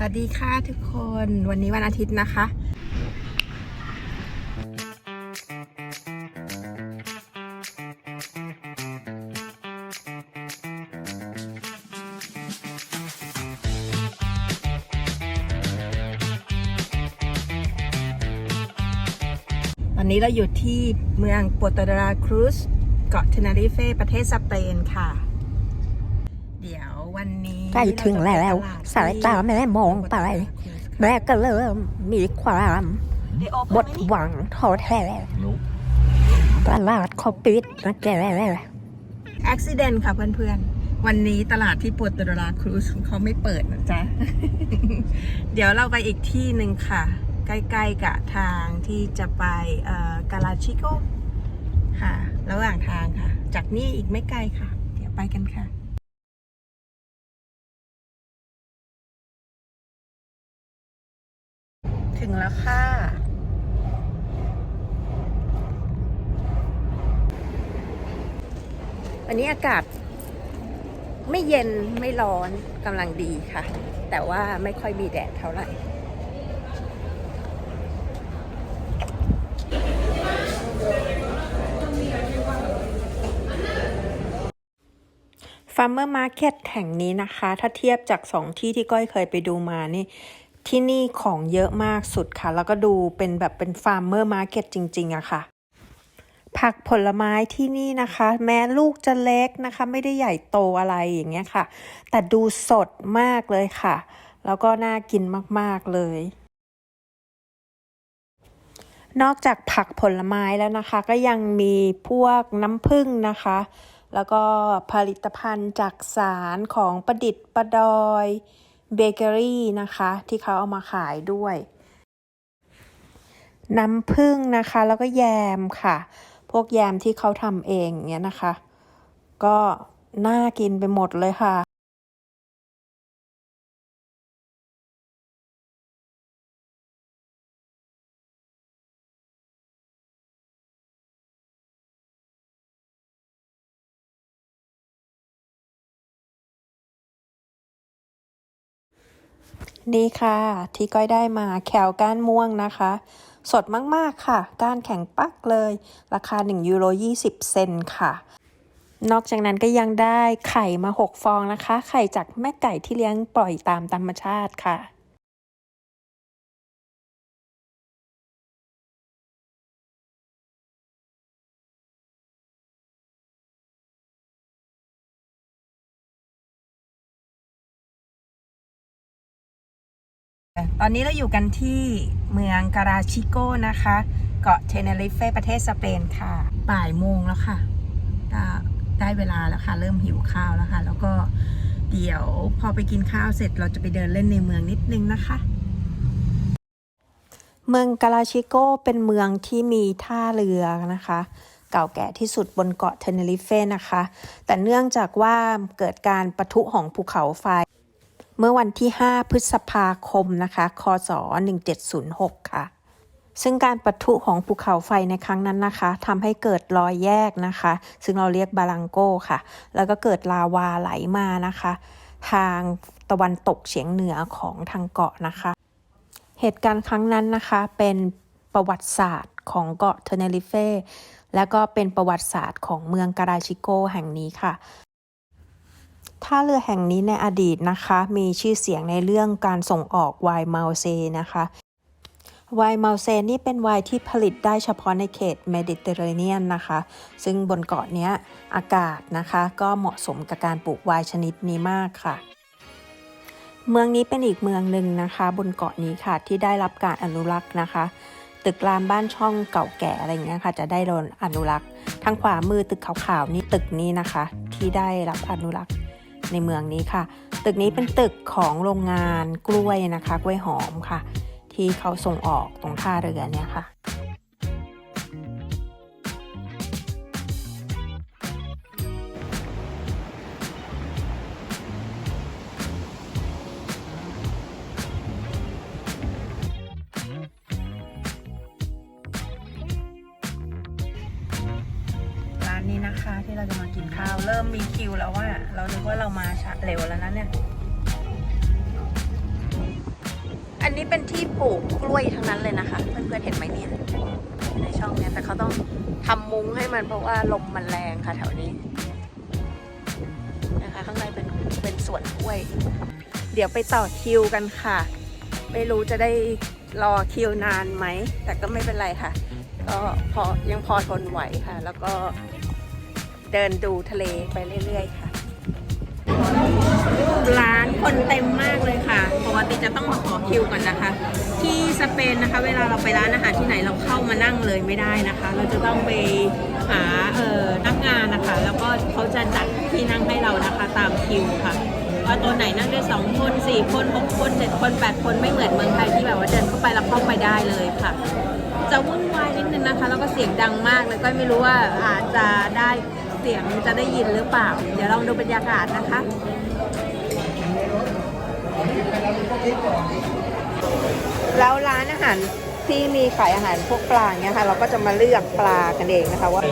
สวัสดีค่ะทุกคนวันนี้วันอาทิตย์นะคะ ตอนนี้เราอยู่ที่เมืองปโตดราครูสเกาะเทนาริเฟประเทศสเปนค่ะ ใกล้ถึงแล้ว สายตาไม่มองไป แม่ก็เริ่มมีความหมดหวังท้อแท้ตลาดเขาปิดนะแกอุบิเหตุค่ะเพื่อนๆ วันนี้ตลาดที่โปโตดราครูสเขาไม่เปิดนะจ๊ะ เดี๋ยวเราไปอีกที่หนึ่งค่ะ ใกล้ๆกับทางที่จะไปกาลาชิโกค่ะ ระหว่างทางค่ะ จากนี่อีกไม่ไกลค่ะ เดี๋ยวไปกันค่ะ ถึงแล้วค่ะ วันนี้อากาศไม่เย็นไม่ร้อนกำลังดีค่ะ แต่ว่าไม่ค่อยมีแดดเท่าไหร่ฟาร์มเมอร์มาร์เก็ตแห่งนี้นะคะ ถ้าเทียบจากสองที่ที่ก้อยเคยไปดูมานี่ ที่นี่ของเยอะมากสุดค่ะ แล้วก็ดูเป็นแบบเป็นฟาร์มเมอร์มาร์เก็ตจริง ๆอะค่ะ ผักผลไม้ที่นี่นะคะ แม้ลูกจะเล็กนะคะ ไม่ได้ใหญ่โตอะไรอย่างเงี้ยค่ะ แต่ดูสดมากเลยค่ะ แล้วก็น่ากินมากๆเลย นอกจากผักผลไม้แล้วนะคะ ก็ยังมีพวกน้ำผึ้งนะคะ แล้วก็ผลิตภัณฑ์จากสารของประดิษฐ์ประดอย เบเกอรี่นะคะ ที่เขาเอามาขายด้วย น้ำผึ้งนะคะ แล้วก็แยมค่ะ พวกแยมที่เขาทำเองเนี้ยนะคะ ก็น่ากินไปหมดเลยค่ะ นี่ค่ะ ที่ก้อยได้มาแคลก้านม่วงนะคะ สดมากๆค่ะ ก้านแข็งปักเลย ราคา1ยูโร20 เซนค่ะ นอกจากนั้นก็ยังได้ไข่มา 6 ฟองนะคะ ไข่จากแม่ไก่ที่เลี้ยงปล่อยตามธรรมชาติค่ะ ตอนนี้เราอยู่กันที่เมืองการาชิโกนะคะ เกาะเทเนริเฟประเทศสเปนค่ะบ่ายโมงแล้วค่ะก็ได้เวลาแล้วค่ะ เริ่มหิวข้าวแล้วค่ะ แล้วก็เดี๋ยวพอไปกินข้าวเสร็จเราจะไปเดินเล่นในเมืองนิดนึงนะคะ เมืองกาลาชิโกเป็นเมืองที่มีท่าเรือนะคะเก่าแก่ที่สุดบนเกาะเทเนริเฟนะคะ แต่เนื่องจากว่าเกิดการปะทุของภูเขาไฟ เมื่อวันที่ 5 พฤษภาคมนะคะคศ1706 ค่ะ ซึ่งการปะทุของภูเขาไฟในครั้งนั้นนะคะทำให้เกิดรอยแยกนะคะ ซึ่งเราเรียกบาลังโก้ค่ะ แล้วก็เกิดลาวาไหลมานะคะ ทางตะวันตกเฉียงเหนือของทางเกาะนะคะ เหตุการณ์ครั้งนั้นนะคะเป็นประวัติศาสตร์ของเกาะเทเนริเฟและก็เป็นประวัติศาสตร์ของเมืองการาชิโกแห่งนี้ค่ะ ท่าเรือแห่งนี้ในอดีตนะคะ มีชื่อเสียงในเรื่องการส่งออกไวน์เมาเซนะคะไวน์เมาเซนี่เป็นไวน์ที่ผลิตได้เฉพาะในเขตเมดิเตอร์เรเนียนนะคะ ซึ่งบนเกาะนี้อากาศนะคะก็เหมาะสมกับการปลูกไวน์ชนิดนี้มากค่ะ เมืองนี้เป็นอีกเมืองหนึ่งนะคะ บนเกาะนี้ค่ะที่ได้รับการอนุรักษ์นะคะ ตึกรามบ้านช่องเก่าแก่อะไรอย่างเงี้ยค่ะ จะได้โดนอนุรักษ์ ทางขวามือตึกขาวๆนี่ตึกนี้นะคะ ที่ได้รับอนุรักษ์ ในเมืองนี้ค่ะ ตึกนี้เป็นตึกของโรงงานกล้วยนะคะ กล้วยหอมค่ะ ที่เขาส่งออกตรงท่าเรือเนี่ยค่ะร้านนี้นะคะที่เราจะมากินข้าว ริ่มมีคิวแล้วว่า เรานึกว่าเรามาช้าเร็วแล้วนะเนี่ย อันนี้เป็นที่ปลูกกล้วยทั้งนั้นเลยนะคะ เพื่อนๆเห็นไหมเนี่ย ในช่องเนี้ยแต่เขาต้องทำมุ้งให้มันเพราะว่าลมมันแรงค่ะแถวนี้นะคะข้างในเป็นเป็นสวนกล้วย เดี๋ยวไปต่อคิวกันค่ะ ไม่รู้จะได้รอคิวนานไหม แต่ก็ไม่เป็นไรค่ะ ก็พอยังพอทนไหวค่ะ แล้วก็ เดินดูทะเลไปเรื่อย ๆ ค่ะ ร้านคนเต็มมากเลยค่ะ ปกติจะต้องมาขอคิวก่อนนะคะ ที่สเปนนะคะ เวลาเราไปร้านอาหารที่ไหนเราเข้ามานั่งเลยไม่ได้นะคะ เราจะต้องไปหาเอ่อนักงานนะคะ แล้วก็เขาจะจัดที่นั่งให้เรานะคะตามคิวค่ะว่าตัวไหนนั่งได้สองคนสี่คนหกคนเจ็ดคนแปดคนไม่เหมือนเมืองไทยที่แบบว่าเดินเข้าไปแล้วเข้าไปได้เลยค่ะ จะวุ่นวายนิดนึงนะคะ แล้วก็เสียงดังมากแล้วก็ไม่รู้ว่าอาจจะได้ สียงจะได้ยินหรือเปล่า เดี๋ยวลองดูบรรยากาศนะคะแล้วร้านอาหารที่มีขายอาหารพวกปลาเงี้ยค่ะ เราก็จะมาเลือกปลากันเองนะคะว่า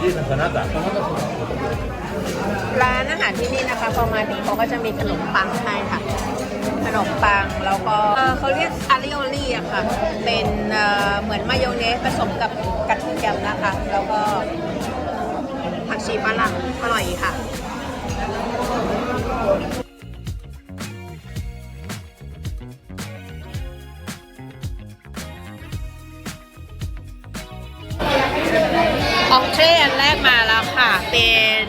ร้านอาหารที่นี่นะคะพอมาถึงเขาก็จะมีขนมปังให้ค่ะ ขนมปังแล้วก็เขาเรียกอาริโอลี่อะค่ะ เป็นเอ่อเหมือนมายองเนสผสมกับกระเทียมนะคะ แล้วก็ ผักชีฝรั่งอร่อยค่ะของเทรนแรกมาแล้วค่ะ เป็น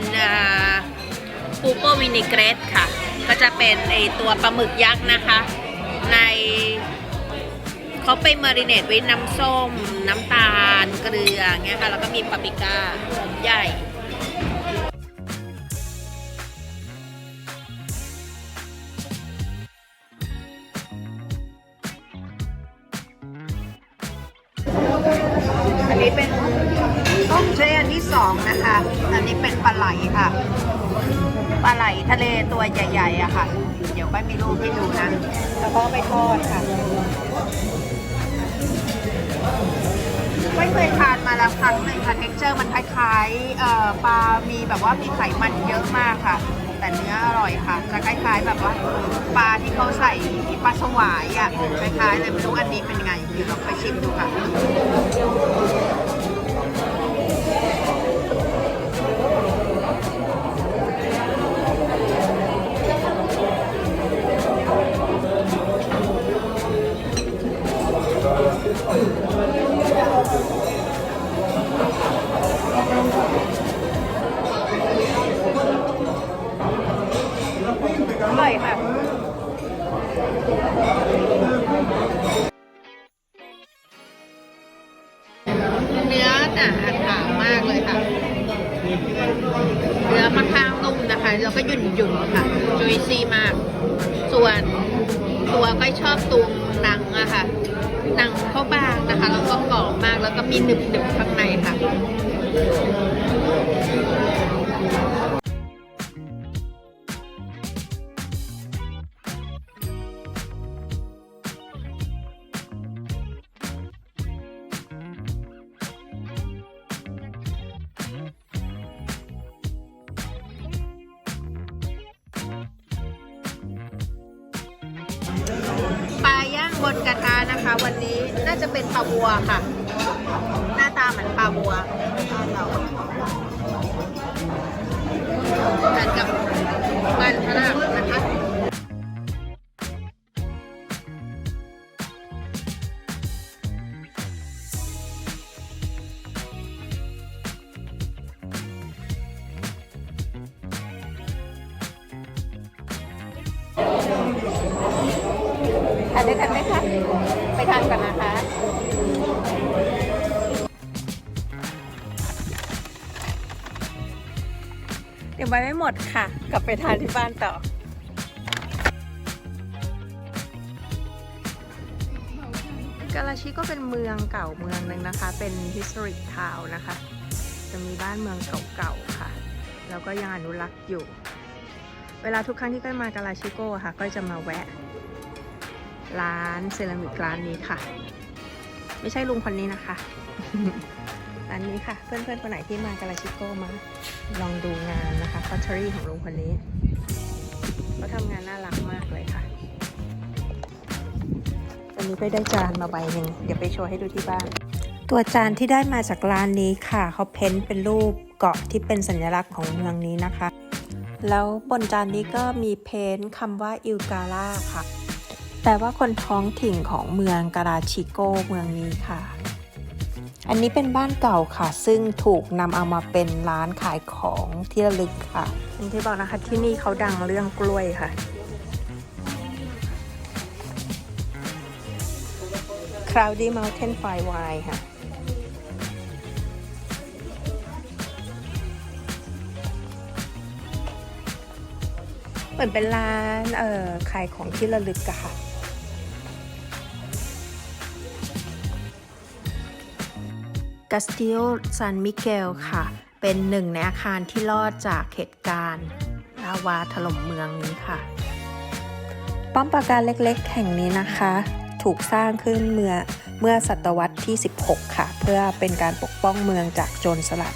ปูโปวินิเกรสค่ะ ก็จะเป็นไอตัวปลาหมึกยักษ์นะคะ ในเขาไปมาริเนตไว้น้ำส้ม น้ำตาล เกลือเงี้ยค่ะ แล้วก็มีปาปริก้าหอมใหญ่ อันนี้เป็นต้มเทรอันที่สองนะคะ อันนี้เป็นปลาไหลค่ะ ปลาไหลทะเลตัวใหญ่ๆอะค่ะ เดี๋ยวก็มีรูปให้ดูนะแล้วก็ไปทอดค่ะ ไม่เคยทานมาแล้วครั้งหนึ่งค่ะ เท็กเจอร์มันคล้ายๆปลา มีแบบว่ามีไขมันเยอะมากค่ะ แต่เนื้ออร่อยค่ะ จะคล้ายๆแบบว่า ปลาที่เขาใส่ปลาสวายอะคล้ายๆเลยไม่รู้อันนี้เป็นไงเดี๋ยวเราไปชิมดูค่ะ บัวค่ะ หน้าตาเหมือนปลาบัวบ้านเราเหมือนกับมันฝรั่งนะคะทานด้วยกันไหมคะ ไปทานกันนะคะ เดี๋ยวไปไม่หมดค่ะ กลับไปทานที่บ้านต่อ กาลาชิก็เป็นเมืองเก่าเมืองหนึ่งนะคะ เป็น historic town นะคะ จะมีบ้านเมืองเก่าๆค่ะ แล้วก็ยังอนุรักษ์อยู่ เวลาทุกครั้งที่ก้อยมากาลาชิโกค่ะ ก็จะมาแวะ ร้านเซรามิกร้านนี้ค่ะ ไม่ใช่ลุงคนนี้นะคะ ร้านนี้ค่ะ เพื่อนๆคนไหนที่มากาลาชิโก้มา ลองดูงานนะคะคอตเทอรี่ของลุงคนนี้เขาทำงานน่ารักมากเลยค่ะอันนี้ก็ได้จานมาใบหนึ่งเดี๋ยวไปโชว์ให้ดูที่บ้าน ตัวจานที่ได้มาจากร้านนี้ค่ะเขาเพ้นท์เป็นรูปเกาะที่เป็นสัญลักษณ์ของเมืองนี้นะคะ แล้วบนจานนี้ก็มีเพ้นท์คำว่าอิลกาล่าค่ะแปลว่าคนท้องถิ่นของเมืองการาชิโกเมืองนี้ค่ะ อันนี้เป็นบ้านเก่าค่ะ ซึ่งถูกนำเอามาเป็นร้านขายของที่ระลึกค่ะอย่างที่บอกนะคะที่นี่เขาดังเรื่องกล้วยค่ะ Cloudy Mountain Fire Wine ค่ะเหมือนเป็นร้านเอ่อขายของที่ระลึกอะค่ะ กาสติโอซานมิเกลค่ะ เป็นหนึ่งในอาคารที่รอดจากเหตุการณ์ลาวาถล่มเมืองนี้ค่ะ ป้อมปราการเล็กๆ แห่งนี้นะคะ ถูกสร้างขึ้นเมื่อเมื่อศตวรรษที่ 16 ค่ะ เพื่อเป็นการปกป้องเมืองจากโจรสลัด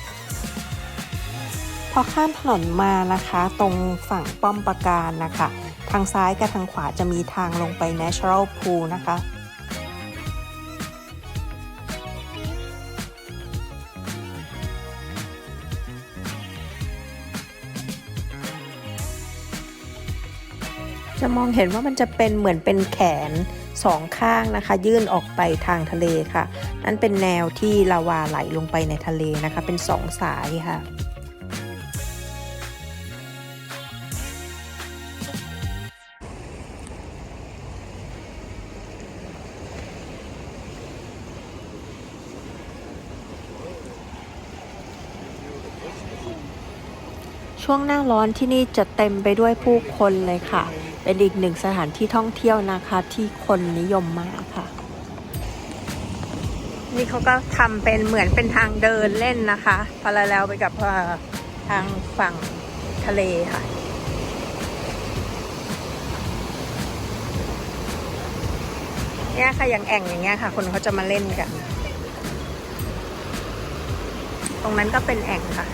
พอข้ามถนนมานะคะ ตรงฝั่งป้อมปราการนะคะ ทางซ้ายกับทางขวาจะมีทางลงไป Natural Pool นะคะ จะมองเห็นว่ามันจะเป็นเหมือนเป็นแขนสองข้างนะคะ ยื่นออกไปทางทะเลค่ะ นั่นเป็นแนวที่ลาวาไหลลงไปในทะเลนะคะ เป็นสองสายค่ะช่วงหน้าร้อนที่นี่จะเต็มไปด้วยผู้คนเลยค่ะ เป็นอีกหนึ่งสถานที่ท่องเที่ยวนะคะที่คนนิยมมากค่ะ นี่เขาก็ทำเป็นเหมือนเป็นทางเดินเล่นนะคะพาราแล้วไปกับทางฝั่งทะเลค่ะเนี่ยค่ะอย่างแอ่งอย่างเงี้ยค่ะ คนเขาจะมาเล่นกัน ตรงนั้นก็เป็นแอ่งค่ะ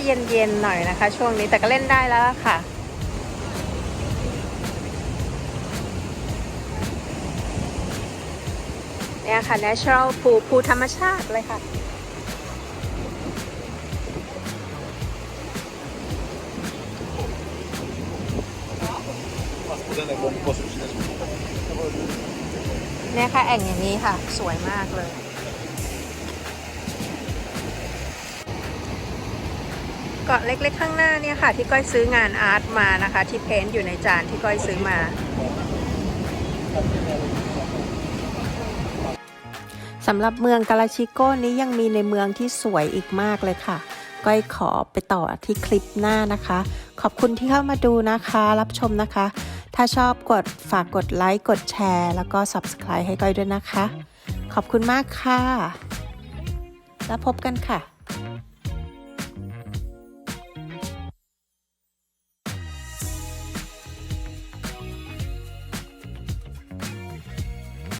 จะเย็นๆหน่อยนะคะ ช่วงนี้แต่ก็เล่นได้แล้วค่ะ เนี่ยค่ะ natural pool พูธรรมชาติเลยค่ะเนี่ยค่ะ แอ่งอย่างนี้ค่ะ สวยมากเลย กาะเล็กๆข้างหน้าเนี่ยค่ะ ที่ก้อยซื้องานอาร์ตมานะคะ ที่เพ้นท์อยู่ในจานที่ก้อยซื้อมาสำหรับเมืองกาลาชิโก้นี้ยังมีในเมืองที่สวยอีกมากเลยค่ะ ก้อยขอไปต่อที่คลิปหน้านะคะ ขอบคุณที่เข้ามาดูนะคะ รับชมนะคะ ถ้าชอบกดฝากกดไลค์กดแชร์ แล้วก็ Subscribe ให้ก้อยด้วยนะคะ ขอบคุณมากค่ะ แล้วพบกันค่ะ